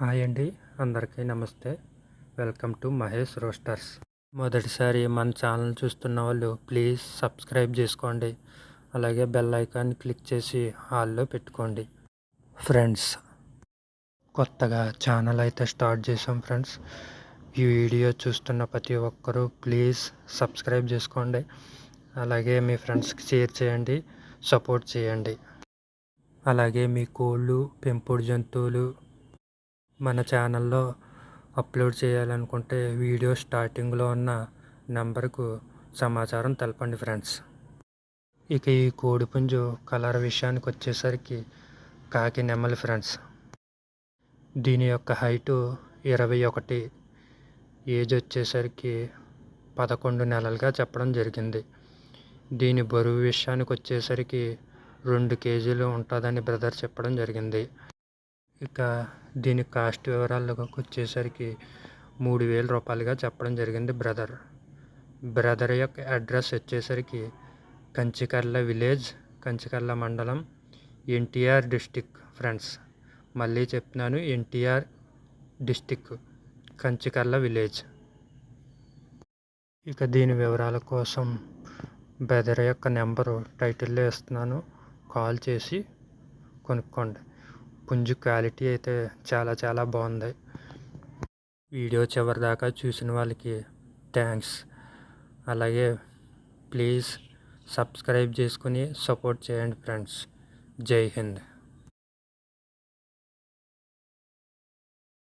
Hi అండి అందరికీ నమస్తే. Welcome to Mahesh roasters. మొదటిసారి మన ఛానల్ చూస్తున్న వాళ్ళు ప్లీజ్ సబ్స్క్రైబ్ చేసుకోండి. అలాగే బెల్ ఐకాన్ క్లిక్ చేసి హాల్లో పెట్టుకోండి. ఫ్రెండ్స్ కొత్తగా ఛానల్ అయితే స్టార్ట్ చేసాం ఫ్రెండ్స్. ఈ వీడియో చూస్తున్న ప్రతి ఒక్కరూ ప్లీజ్ సబ్స్క్రైబ్ చేసుకోండి. అలాగే మీ ఫ్రెండ్స్కి షేర్ చేయండి సపోర్ట్ చేయండి. అలాగే మీ కోళ్ళు పెంపుడు జంతువులు మన ఛానల్లో అప్లోడ్ చేయాలనుకుంటే వీడియో స్టార్టింగ్లో ఉన్న నెంబర్కు సమాచారం తెలపండి ఫ్రెండ్స్. ఇక ఈ కోడిపుంజు కలర్ విషయానికి వచ్చేసరికి కాకి నెమలి ఫ్రెండ్స్. దీని యొక్క హైటు ఇరవై ఒకటి ఏజ్ వచ్చేసరికి పదకొండు నెలలుగా చెప్పడం జరిగింది. దీని బరువు విషయానికి వచ్చేసరికి రెండు కేజీలు ఉంటుందని బ్రదర్ చెప్పడం జరిగింది. ఇక దీని కాస్ట్ వివరాలకు వచ్చేసరికి మూడు వేల రూపాయలుగా చెప్పడం జరిగింది బ్రదర్. బ్రదర్ యొక్క అడ్రస్ వచ్చేసరికి కంచికర్ల విలేజ్ కంచికర్ల మండలం ఎన్టీఆర్ డిస్టిక్ ఫ్రెండ్స్. మళ్ళీ చెప్తున్నాను ఎన్టీఆర్ డిస్టిక్ కంచికర్ల విలేజ్. ఇక దీని వివరాల కోసం బ్రదర్ యొక్క నెంబరు టైటిల్లో ఇస్తున్నాను కాల్ చేసి కొనుక్కోండి. పుంజు క్వాలిటీ అయితే చాలా చాలా బాగుంది. వీడియో చివరి దాకా చూసిన వాళ్ళకి థ్యాంక్స్ అలాగే ప్లీజ్ సబ్స్క్రైబ్ చేసుకుని సపోర్ట్ చేయండి ఫ్రెండ్స్. జై హింద్.